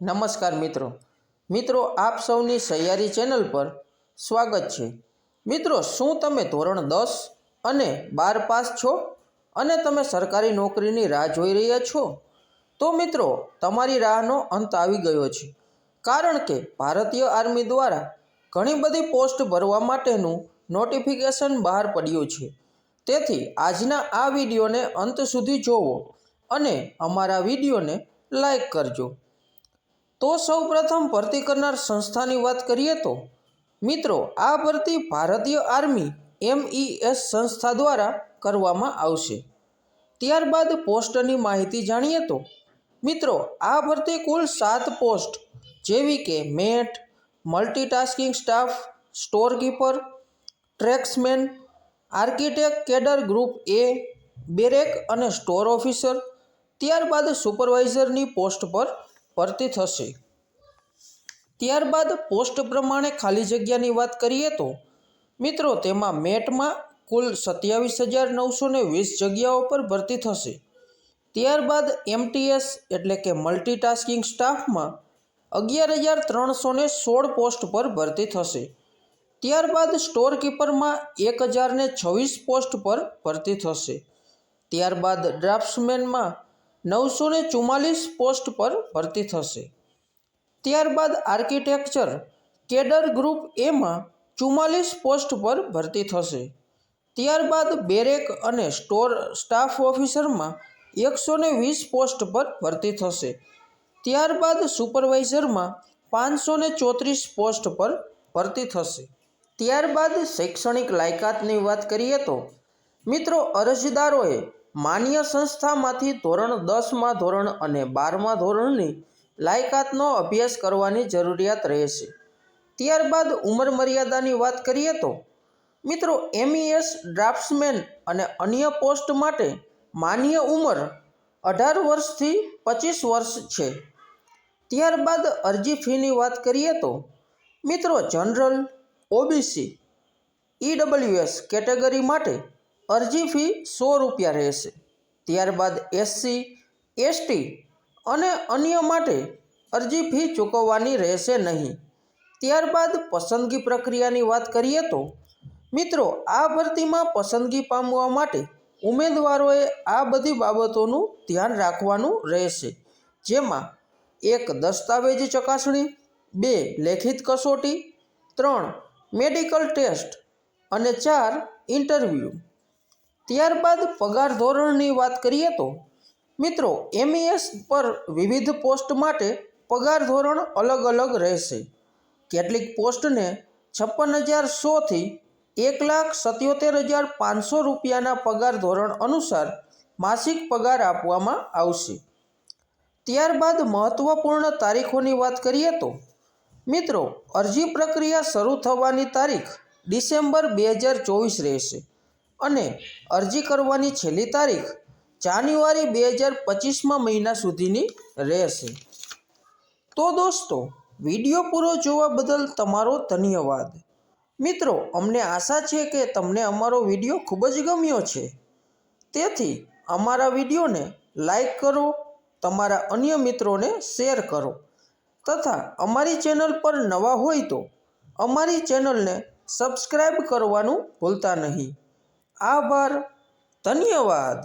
નમસ્કાર મિત્રો. મિત્રો, આપ સૌની સહિયારી ચેનલ પર સ્વાગત છે. મિત્રો, શું તમે ધોરણ દસ અને બાર પાસ છો? અને તમે સરકારી નોકરીની રાહ જોઈ રહ્યા છો? તો મિત્રો, તમારી રાહનો અંત આવી ગયો છે. કારણ કે ભારતીય આર્મી દ્વારા ઘણી બધી પોસ્ટ ભરવા માટેનું નોટિફિકેશન બહાર પડ્યું છે. તેથી આજના આ વિડીયોને અંત સુધી જોવો અને અમારા વિડીયોને લાઈક કરજો. તો સૌ પ્રથમ ભરતી કરનાર સંસ્થાની વાત કરીએ તો, મિત્રો, આ ભરતી ભારતીય આર્મી એમઈએસ સંસ્થા દ્વારા કરવામાં આવશે. ત્યારબાદ પોસ્ટની માહિતી જાણીએ તો, મિત્રો, આ ભરતી કુલ સાત પોસ્ટ, જેવી કે mate, multitasking staff, storekeeper, tracksman, architect cadre group A, barrack અને સ્ટોર ઓફિસર, ત્યારબાદ સુપરવાઇઝરની પોસ્ટ પર ભરતી થશે. ત્યારબાદ પોસ્ટ પ્રમાણે ખાલી જગ્યાની વાત કરીએ તો, મિત્રો તેમાં મેટમાં કુલ સત્યાવીસ હજાર નવસો ને વીસ જગ્યાઓ પર ભરતી થશે. ત્યારબાદ એમટીએસ એટલે કે મલ્ટીટાસ્કિંગ સ્ટાફમાં અગિયાર હજાર ત્રણસો સોળ પોસ્ટ પર ભરતી થશે. ત્યારબાદ સ્ટોર કીપરમાં એક હજાર ને છવ્વીસ પોસ્ટ પર ભરતી થશે. ત્યારબાદ ડ્રાફ્ટ્સમેનમાં નવસો ને ચુમ્માલીસ પોસ્ટ પર ભરતી થશે. ત્યારબાદ આર્કિટેક્ચર કેડર ગ્રુપ એમાં ચુમ્માલીસ પોસ્ટ પર ભરતી થશે. ત્યારબાદ બેરેક અને સ્ટોર સ્ટાફ ઓફિસરમાં એકસો ને વીસ પોસ્ટ પર ભરતી થશે. ત્યારબાદ સુપરવાઇઝરમાં પાંચસો ને ચોત્રીસ પોસ્ટ પર ભરતી થશે. ત્યારબાદ શૈક્ષણિક લાયકાતની વાત કરીએ તો મિત્રો અરજદારોએ માન્ય સંસ્થામાંથી ધોરણ દસમાં ધોરણ અને બારમા ધોરણની લાયકાતનો અભ્યાસ કરવાની જરૂરિયાત રહેશે. ત્યારબાદ ઉંમર મર્યાદાની વાત કરીએ તો, મિત્રો એમઈએસ ડ્રાફ્ટ્સમેન અને અન્ય પોસ્ટ માટે માન્ય ઉંમર અઢાર વર્ષથી પચીસ વર્ષ છે. ત્યારબાદ અરજી ફીની વાત કરીએ તો, મિત્રો, જનરલ, ઓબીસી ઈડબ્લ્યુએસ કેટેગરી માટે અરજી ફી સો રૂપિયા રહેશે. ત્યારબાદ એસસી એસટી અને અન્ય માટે અરજી ફી ચૂકવવાની રહેશે નહીં. ત્યારબાદ પસંદગી પ્રક્રિયાની વાત કરીએ તો, મિત્રો, આ ભરતીમાં પસંદગી પામવા માટે ઉમેદવારોએ આ બધી બાબતોનું ધ્યાન રાખવાનું રહેશે. જેમાં, એક, દસ્તાવેજ ચકાસણી, બે, લેખિત કસોટી, ત્રણ, મેડિકલ ટેસ્ટ અને ચાર, ઇન્ટરવ્યૂ. ત્યારબાદ પગાર ધોરણની વાત કરીએ તો, મિત્રો એમઈએસ પર વિવિધ પોસ્ટ માટે પગાર ધોરણ અલગ અલગ રહેશે. કેટલીક પોસ્ટને છપ્પન હજાર સોથી એક લાખ સત્યોતેર હજાર પાંચસો રૂપિયાના પગાર ધોરણ અનુસાર માસિક પગાર આપવામાં આવશે. ત્યારબાદ મહત્ત્વપૂર્ણ તારીખોની વાત કરીએ તો, મિત્રો, અરજી પ્રક્રિયા શરૂ થવાની તારીખ ડિસેમ્બર બે હજાર ચોવીસ રહેશે. અને અરજી કરવાની છેલ્લી તારીખ જાન્યુઆરી બે હજાર પચીસમાં મહિના સુધીની રહેશે. તો દોસ્તો, વીડિયો પૂરો જોવા બદલ તમારો ધન્યવાદ. મિત્રો, અમને આશા છે કે તમને અમારો વીડિયો ખૂબ જ ગમ્યો છે. તેથી, અમારા વિડીયોને લાઈક કરો, તમારા અન્ય મિત્રોને શેર કરો. તથા, અમારી ચેનલ પર નવા હોય તો અમારી ચેનલને સબસ્ક્રાઈબ કરવાનું ભૂલતા નહીં. આભાર ધન્યવાદ.